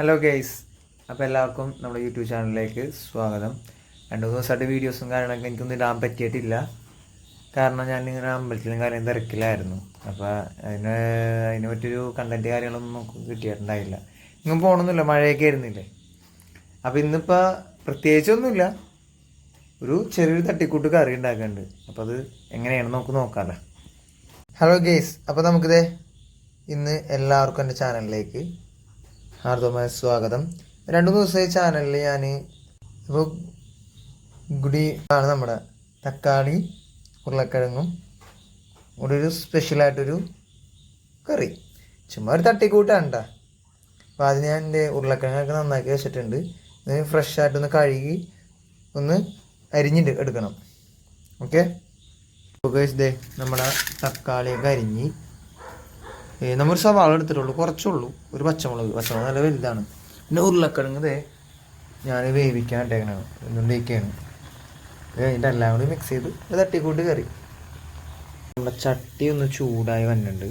Hello guys അപ്പോൾ എല്ലാവർക്കും നമ്മുടെ യൂട്യൂബ് ചാനലിലേക്ക് സ്വാഗതം. രണ്ട് മൂന്ന് ദിവസമായിട്ട് വീഡിയോസും കാര്യങ്ങളൊക്കെ എനിക്കൊന്നും ഇടാൻ പറ്റിയിട്ടില്ല. കാരണം ഞാൻ ഇങ്ങനെ അമ്പലത്തിലും കാര്യം തിരക്കിലായിരുന്നു. അപ്പോൾ അതിന് അതിനെ പറ്റിയൊരു കണ്ടന്റ് കാര്യങ്ങളൊന്നും നമുക്ക് കിട്ടിയിട്ടുണ്ടായില്ല. ഇങ്ങും പോകണമെന്നില്ല മഴയൊക്കെ ആയിരുന്നില്ലേ? അപ്പോൾ ഇന്നിപ്പോൾ പ്രത്യേകിച്ചൊന്നുമില്ല. ഒരു ചെറിയൊരു തട്ടിക്കൂട്ട് കറി ഉണ്ടാക്കുന്നുണ്ട് അപ്പോൾ അത് എങ്ങനെയാണെന്ന് നമുക്ക് നോക്കാമല്ലോ ഹലോ ഗെയ്സ് അപ്പോൾ നമുക്കിതേ ഇന്ന് എല്ലാവർക്കും എന്റെ ചാനലിലേക്ക് ഹാർദവമായ സ്വാഗതം. രണ്ടു മൂന്ന് ദിവസമായി ചാനലിൽ ഞാൻ ഇപ്പോൾ ഗുഡി ആണ് നമ്മുടെ തക്കാളി ഉരുളക്കിഴങ്ങും ഇവിടെ ഒരു സ്പെഷ്യലായിട്ടൊരു കറി. ചുമ്മാ ഒരു തട്ടിക്കൂട്ടാണ് കേട്ടോ അപ്പോൾ അതിന് ഞാൻ എന്റെ ഉരുളക്കിഴങ്ങൊക്കെ നന്നാക്കി വെച്ചിട്ടുണ്ട്. ഫ്രഷ് ആയിട്ടൊന്ന് കഴുകി ഒന്ന് അരിഞ്ഞിട്ട് എടുക്കണം. ഓക്കെ ദേ നമ്മുടെ തക്കാളിയൊക്കെ അരിഞ്ഞ് നമ്മൊരു സവാള എടുത്തിട്ടുള്ളൂ കുറച്ചുള്ളൂ. ഒരു പച്ചമുളക് പച്ചമുളക് നല്ല വലുതാണ്. പിന്നെ ഉരുളക്കിഴങ്ങ് ദേ ഞാൻ വേവിക്കാൻ ഇട്ടേക്കണാണ് എന്തുകൊണ്ടിരിക്കുകയാണ് അതിന്റെ എല്ലാം കൂടി മിക്സ് ചെയ്ത് തട്ടിക്കൂട്ട് കറി. നമ്മുടെ ചട്ടി ഒന്ന് ചൂടായി വന്നിട്ടുണ്ട്.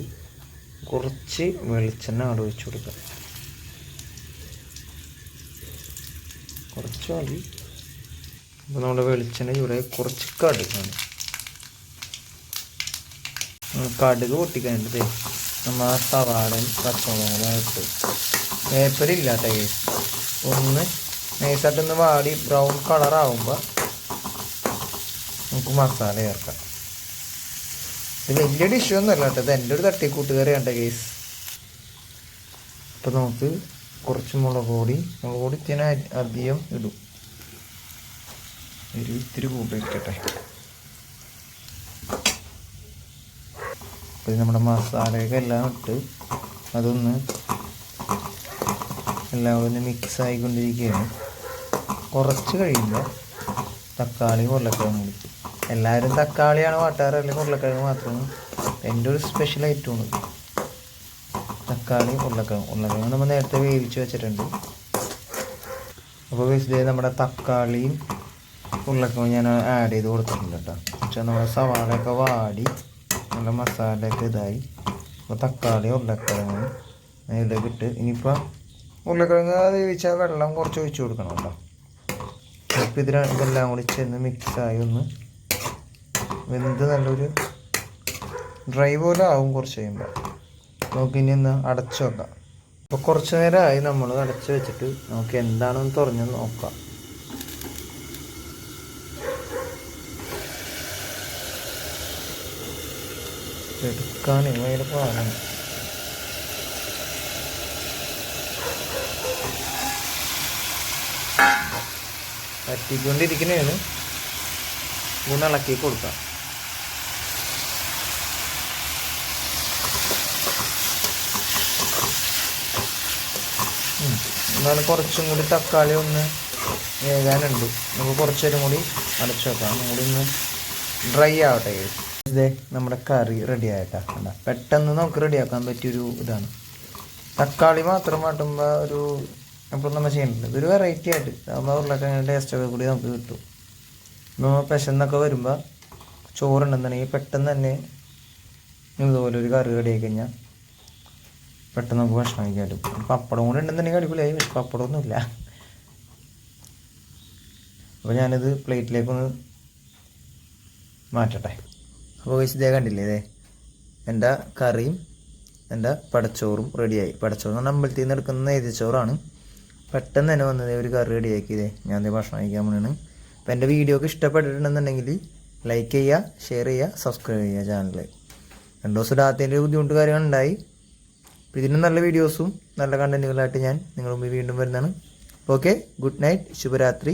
കുറച്ച് വെളിച്ചെണ്ണ അവിടെ ഒഴിച്ചു കൊടുക്കാം. കുറച്ച് മതി. അപ്പോൾ നമ്മുടെ വെളിച്ചെണ്ണ ചൂടായി കുറച്ച് കടുകാണ്. കടുക് പൊട്ടിക്കാനുണ്ട് നമ്മൾ ആ സവാളയും പച്ചമുളകും ഇട്ട്. വേപ്പരില്ലാത്ത കേസ് ഒന്ന് വാടി ബ്രൗൺ കളറാവുമ്പോൾ നമുക്ക് മസാല ചേർക്കാം. ഇത് വലിയ ഡിഷൊന്നും അല്ല കേട്ടോ. ഇത് എന്റെ ഒരു തട്ടിക്കൂട്ടുകറി കണ്ട കേസ് അപ്പം നമുക്ക് കുറച്ച് മുളക് പൊടി മുളക് പൊടി ഇത്തിരി അധികം ഇടും. ഒരു ഇത്തിരി കൂട്ടി വെക്കട്ടെ അപ്പോൾ നമ്മുടെ മസാലയൊക്കെ എല്ലാം ഇട്ട് അതൊന്ന് എല്ലാം ഒന്ന് മിക്സ് ആയിക്കൊണ്ടിരിക്കുകയാണ്. കുറച്ച് കഴിയുമ്പോൾ തക്കാളി ഉരുളക്കിഴങ്ങ് കൂടി എല്ലാവരും തക്കാളിയാണ് വാട്ടാറ് അല്ലെങ്കിൽ ഉരുളക്കിഴങ്ങ് മാത്രമാണ് എന്റെ ഒരു സ്പെഷ്യൽ ഐറ്റമാണ് തക്കാളി ഉരുളക്കിഴങ്ങ്. ഉരുളക്കിഴങ്ങ് നമ്മൾ നേരത്തെ വേവിച്ച് വെച്ചിട്ടുണ്ട്. അപ്പോൾ വെച്ചിട്ട് നമ്മുടെ തക്കാളിയും ഉരുളക്കിഴങ്ങ് ഞാൻ ആഡ് ചെയ്ത് കൊടുത്തിട്ടുണ്ട് കേട്ടോ. പക്ഷേ നമ്മുടെ സവാളയൊക്കെ വാടി നല്ല മസാലയൊക്കെ ഇതായി. അപ്പോൾ തക്കാളി ഉരുളക്കിഴങ്ങ് അതിലേക്ക് ഇട്ട് ഇനിയിപ്പോൾ ഉരുളക്കിഴങ്ങ് വേവിച്ചാൽ വെള്ളം കുറച്ച് ഒഴിച്ച് കൊടുക്കണം കേട്ടോ. അപ്പോൾ ഇതിന് ഇതെല്ലാം കൂടി ചെന്ന് മിക്സായി ഒന്ന് വെന്ത് നല്ലൊരു ഡ്രൈ പോലെ ആവും കുറച്ച് കഴിയുമ്പോൾ നമുക്ക് ഇനി ഒന്ന് അടച്ചു വെക്കാം. അപ്പോൾ കുറച്ച് നേരമായി നമ്മൾ അടച്ചു വെച്ചിട്ട് നമുക്ക് എന്താണെന്ന് തുറഞ്ഞ് നോക്കാം. എടുക്കാൻ പാടാണ് പറ്റിക്കൊണ്ടിരിക്കണേണ് മൂന്ന് ഇളക്കി കൊടുക്കാം. എന്നാലും കുറച്ചും കൂടി തക്കാളി ഒന്ന് വേകാനുണ്ട് നമുക്ക് കുറച്ചേരും കൂടി അടച്ചു വെക്കാം. ഒന്നും കൂടി ഒന്ന് ഡ്രൈ ആവട്ടെ. ഇതേ നമ്മുടെ കറി റെഡി ആയിട്ടാ പെട്ടെന്ന് നമുക്ക് റെഡിയാക്കാൻ പറ്റിയൊരു ഇതാണ്. തക്കാളി മാത്രം വാട്ടുമ്പോൾ ഒരു എപ്പോഴും നമ്മൾ ചെയ്യുന്നുണ്ട് ഇതൊരു വെറൈറ്റി ആയിട്ട്. നമ്മൾ ടേസ്റ്റ് ടേസ്റ്റൊക്കെ കൂടി നമുക്ക് കിട്ടും. നമ്മൾ പെശന്നൊക്കെ വരുമ്പോൾ ചോറുണ്ടെന്നുണ്ടെങ്കിൽ പെട്ടെന്ന് തന്നെ ഇതുപോലെ ഒരു കറി റെഡിയായി കഴിഞ്ഞാൽ പെട്ടെന്ന് നമുക്ക് ഭക്ഷണം കഴിക്കാൻ പറ്റും. പപ്പടം കൂടെ ഉണ്ടെന്നുണ്ടെങ്കിൽ അടിപൊളിയായി പക്ഷെ പപ്പടമൊന്നുമില്ല. അപ്പോൾ ഞാനിത് പ്ലേറ്റിലേക്കൊന്ന് മാറ്റട്ടെ. അപ്പോൾ കഴിച്ച് ഇതേ കണ്ടില്ലേ ഇതേ? എന്റെ കറിയും എന്റെ പടച്ചോറും റെഡിയായി പടച്ചോറ് എന്ന് പറഞ്ഞാൽ അമ്പലത്തിൽ നിന്ന് എടുക്കുന്ന ചോറാണ് പെട്ടെന്ന് തന്നെ വന്നത് ഒരു കറി റെഡിയാക്കിയതേ ഞാൻ ഭക്ഷണം കഴിക്കാൻ വേണ്ടിയാണ് അപ്പോൾ എന്റെ വീഡിയോ ഒക്കെ ഇഷ്ടപ്പെട്ടിട്ടുണ്ടെന്നുണ്ടെങ്കിൽ ലൈക്ക് ചെയ്യുക ഷെയർ ചെയ്യുക സബ്സ്ക്രൈബ് ചെയ്യുക ചാനൽ രണ്ട് ദിവസം രാത്രിന്റെ ബുദ്ധിമുട്ട് കാര്യങ്ങളുണ്ടായി അപ്പോൾ ഇതിനും നല്ല വീഡിയോസും നല്ല കണ്ടന്റുകളായിട്ട് ഞാൻ നിങ്ങളുടെ മുമ്പിൽ വീണ്ടും വരുന്നതാണ്. ഓക്കെ ഗുഡ് നൈറ്റ് ശുഭരാത്രി.